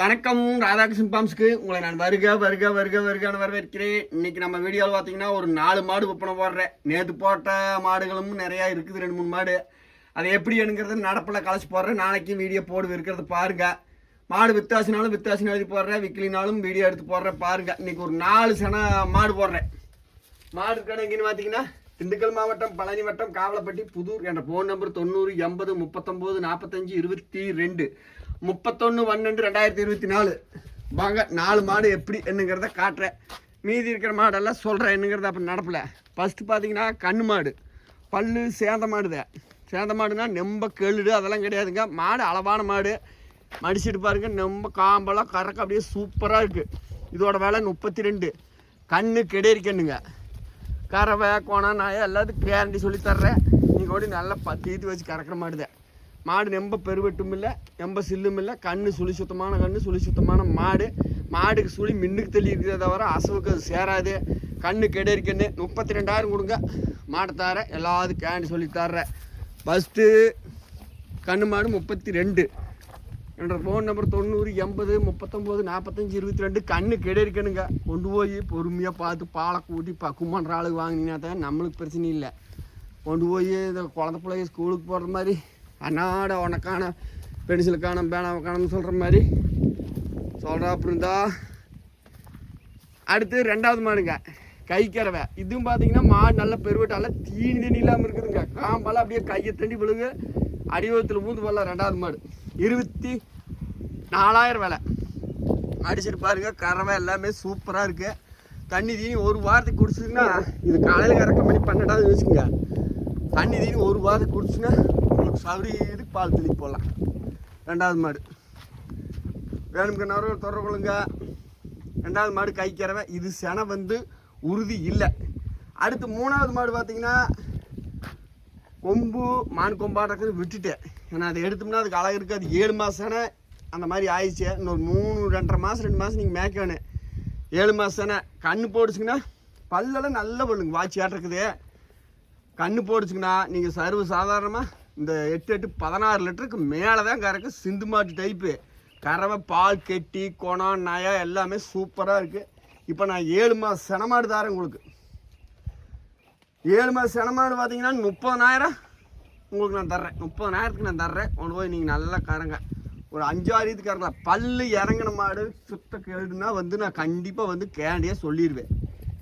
வணக்கம் ராதாகிருஷ்ணன் பாம்ஸ்க்கு. உங்களை நான் வருக வருக வருக வருகான்னு வரவேற்கிறேன். இன்னைக்கு நம்ம வீடியோவில் பார்த்தீங்கன்னா ஒரு நாலு மாடு விற்பனை போடுறேன் நேற்று போட்ட மாடுகளும் நிறையா இருக்குது ரெண்டு மூணு மாடு. அதை எப்படி என்னங்கிறத நடப்பில் கலைச்சி போடுறேன். நாளைக்கும் வீடியோ போடு இருக்கிறத பாருங்க. மாடு வித்தாசினாலும் வித்தாசினா எழுதி போடுறேன் விக்கிலினாலும் வீடியோ எடுத்து போடுறேன் பாருங்க. இன்னைக்கு ஒரு நாலு சன மாடு போடுறேன். மாடு கடை எங்கேன்னு பார்த்தீங்கன்னா திண்டுக்கல் மாவட்டம் பழனி வட்டம் காவலப்பட்டி புதூர் என்ற ஃபோன் நம்பர் தொண்ணூறு எண்பது முப்பத்தொம்போது நாற்பத்தஞ்சு இருபத்தி ரெண்டு. முப்பத்தொன்று பன்னெண்டு ரெண்டாயிரத்தி இருபத்தி நாலு. வாங்க நாலு மாடு எப்படி என்னங்கிறத காட்டுறேன். மீதி இருக்கிற மாடெல்லாம் சொல்கிறேன் என்னங்கிறத அப்போ நடப்பில். ஃபஸ்ட்டு பார்த்தீங்கன்னா கண்ணு மாடு. பல்லு சேந்த மாடுதே சேந்த மாடுனா நெம்ப கெழுடு அதெல்லாம் கிடையாதுங்க. மாடு அளவான மாடு. மடிச்சிட்டு பாருங்க நெம்ப காம்பெல்லாம் கறக்க அப்படியே சூப்பராக இருக்குது இதோட விலை முப்பத்தி ரெண்டு கண்ணு கிடையாது கண்ணுங்க கறவை கோணம் நாய எல்லாத்துக்கும் கேரண்டி சொல்லி தர்றேன். நீங்கள் ஓடி நல்லா பத்து ஈத்து வச்சு கறக்கிற மாடுதே மாடு நெம்ப பெருவெட்டும் இல்லை நெம்ப சில்லும் இல்லை கண்ணு சுழி சுத்தமான கண்ணு சுழி சுத்தமான மாடு. மாடுக்கு சுழி மின்னுக்கு தள்ளி இருக்கிறத தவிர அசவுக்கு அது சேராது. கண்ணு கெடரி முப்பத்தி ரெண்டாயிரம் கொடுங்க. மாட்டை தர எல்லாத்துக்கும் கேரண்டி சொல்லி தர்றேன். ஃபஸ்ட்டு கண்ணு மாடு முப்பத்தி ரெண்டு என்ற ஃபோன் நம்பர் தொண்ணூறு எண்பது முப்பத்தொம்போது நாற்பத்தஞ்சு இருபத்தி ரெண்டு கண்ணு கிடைக்கணுங்க கொண்டு போய் பொறுமையாக பார்த்து பாலை கூட்டி பக்குமன்ற ஆளுக்கு வாங்கினீங்கன்னா தான் நம்மளுக்கு பிரச்சனை இல்லை. கொண்டு போய் இந்த குழந்த பிள்ளைங்க ஸ்கூலுக்கு போடுற மாதிரி அன்னாட உனக்கான பென்சிலுக்கான பேனாவை காணம்னு சொல்கிற மாதிரி. சொல்கிறா இருந்தா அடுத்து ரெண்டாவது மாடுங்க. கைக்கறவை இதுவும் பார்த்தீங்கன்னா மாடு நல்ல பெருவட்டால தீனி தண்ணி இல்லாமல் இருக்குதுங்க. காம்பால அப்படியே கையை தண்டி விழுகு. அடிவத்தில் ஊந்து போடலாம் ரெண்டாவது மாடு. இருபத்தி நாலாயிரம் விலை. அடிச்சிட்டு பாருங்க கறவை எல்லாமே சூப்பராக இருக்குது தண்ணி தீனி ஒரு வாரத்துக்கு குடிச்சிங்கன்னா இது காலையில் கறக்க மணி பன்னெண்டாவது வச்சுக்கோங்க. தண்ணி தீனி ஒரு வாரத்துக்கு குடிச்சுன்னா சவுரியது பால் தெளி போடலாம். ரெண்டாவது மாடு. வேணும்கண்ணாரும் தொடர்பு கொள்ளுங்க. ரெண்டாவது மாடு கைக்கிறவை இது செனை வந்து உறுதி இல்லை. அடுத்து மூணாவது மாடு பார்த்தீங்கன்னா கொம்பு மான் கொம்பாட்டக்குன்னு விட்டுட்டேன். ஏன்னா அதை எடுத்தோம்னா அதுக்கு அழகு இருக்காது. ஏழு மாதம் அந்த மாதிரி ஆயிடுச்சு. இன்னொரு மூணு ரெண்டரை மாதம் ரெண்டு மாதம் நீங்கள் மேய்க்கணும் ஏழு மாதம் கண்ணு போடுச்சுங்கன்னா பல்லெல்லாம் நல்ல பல்லுங்க வாட்சி ஆட்டிருக்குது. கண்ணு போடுச்சுங்கன்னா நீங்கள் சர்வ சாதாரணமாக இந்த எட்டு எட்டு பதினாறு லிட்டருக்கு மேலே தான் கறக்கு சிந்து மாட்டு டைப்பு கறவை பால் கெட்டி குணம் நயா எல்லாமே சூப்பராக இருக்குது இப்போ நான் ஏழு மாதம் செனமாடு தரேன் உங்களுக்கு. ஏழு மாதம் செனமாடு பார்த்தீங்கன்னா முப்பதனாயிரம். உங்களுக்கு நான் தர்றேன். முப்பதனாயிரத்துக்கு நான் தர்றேன். ஒன்று போய் நீங்கள் நல்லா கறங்க. ஒரு அஞ்சாறு இதுக்கு கறக்கலாம். பல்லு இறங்கின மாடு சுத்த கேடுனா வந்து நான் கண்டிப்பாக வந்து கேண்டியாக சொல்லிடுவேன்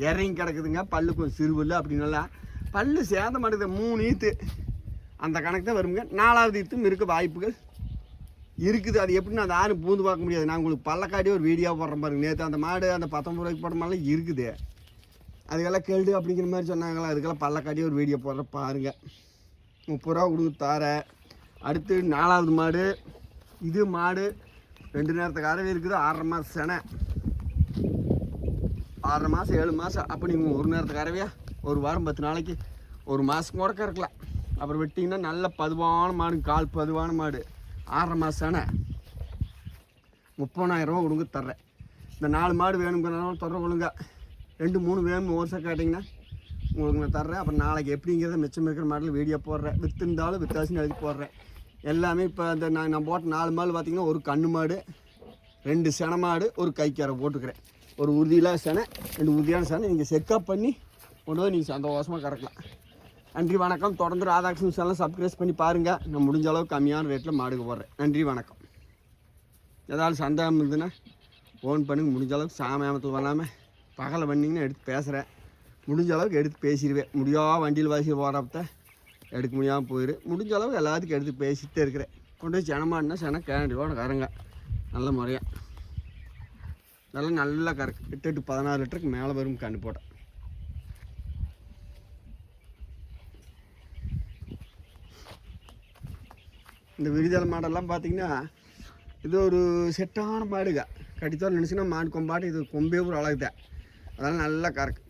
இறங்கி கிடக்குதுங்க. பல்லு கொஞ்சம் சிறுவல் அப்படின்னலாம் பல்லு சேர்ந்த மாட்டேங்குது மூணு ஈத்து. அந்த கணக்கு தான் வருங்க நாலாவது ஈத்தும் இருக்க வாய்ப்புகள் இருக்குது. அது எப்படின்னு அது யாரும் பூந்து பார்க்க முடியாது. நான் உங்களுக்கு பல்லக்காட்டி ஒரு வீடியோ போடுற பாருங்க. நேற்று அந்த மாடு அந்த பத்தொம்பது ரூபாய்க்கு போடுற மாதிரிலாம் இருக்குது. அதுக்கெல்லாம் கேள்வி அப்படிங்கிற மாதிரி சொன்னாங்களா? அதுக்கெல்லாம் பல்லக்காட்டி ஒரு வீடியோ போடுறேன் பாருங்க. முப்பது ரூபா கொடுங்க தார அடுத்து நாலாவது மாடு. இது மாடு ரெண்டு நேரத்துக்கு அறவே இருக்குது. ஆறரை மாதம் செனை. ஆறரை மாதம் ஏழு மாதம் அப்போ நீங்கள் ஒரு நேரத்துக்கு அறவையா ஒரு வாரம் பத்து நாளைக்கு ஒரு மாதம் கூட கறக்கலாம். அப்புறம் வெட்டிங்கன்னா நல்ல பதுவான மாடு கால் பதுவான மாடு. ஆறரை மாதம் செனை முப்பதாயிரம் ரூபா கொடுங்க தர்றேன். இந்த நாலு மாடு வேணுங்கிறனாலும் தொடர கொடுங்க ரெண்டு மூணு வேணும் ஓசை கேட்டிங்கன்னா உங்களுக்கு நான் தர்றேன். அப்புறம் நாளைக்கு எப்படிங்கிறத மிச்சம் இருக்கிற மாடல் வீடியோ போடுறேன். வித்து இருந்தாலும் வித்தாசின்னு எழுதி போடுறேன். எல்லாமே இப்போ அந்த நான் நான் போட்ட நாலு மாடு பார்த்திங்கன்னா ஒரு கண்ணு மாடு ரெண்டு சென மாடு ஒரு கைக்காரை போட்டுக்கிறேன். ஒரு உறுதியில்லாத செனை ரெண்டு உறுதியான செனை. நீங்கள் செக்கப் பண்ணி கொண்டு போய் நீங்கள் சந்தோஷமாக கறக்கலாம். நன்றி வணக்கம். தொடர்ந்து ராதாகிருஷ்ணன் சேனல் சப்ஸ்கிரைப் பண்ணி பாருங்கள் நான் முடிஞ்ச அளவுக்கு கம்மியான ரேட்டில் மாடுக்கு போடுறேன். நன்றி வணக்கம். ஏதாவது சந்தேகம் இருந்ததுன்னா ஃபோன் பண்ணுங்க. முடிஞ்ச அளவுக்கு சாமியாமத்தில் பண்ணாமல் பகலை பண்ணிங்கன்னா எடுத்து பேசுகிறேன் முடிஞ்ச அளவுக்கு எடுத்து பேசிடுவேன். முடியாத வண்டியில் வாசி போகிறப்ப எடுக்க முடியாமல் போயிடு முடிஞ்ச அளவுக்கு எல்லாத்துக்கும் எடுத்து பேசிகிட்டே இருக்கிறேன். கொண்டு போய் செனமாடினா சென கேண்டியோட கறங்க நல்ல முறையாக நல்லா நல்லா கறக்கு எட்டு எட்டு பதினாறு லிட்டருக்கு மேலே வரும் கண்ணு போட்டேன். இந்த விரிதலை மாடெல்லாம் பார்த்தீங்கன்னா இது ஒரு செட்டான மாடுங்க. கடித்தோர் நினச்சின்னா மாடு கொம்பாட்டு இது கொம்பே ஒரு அழகுதான். அதனால் நல்லா கறக்கு.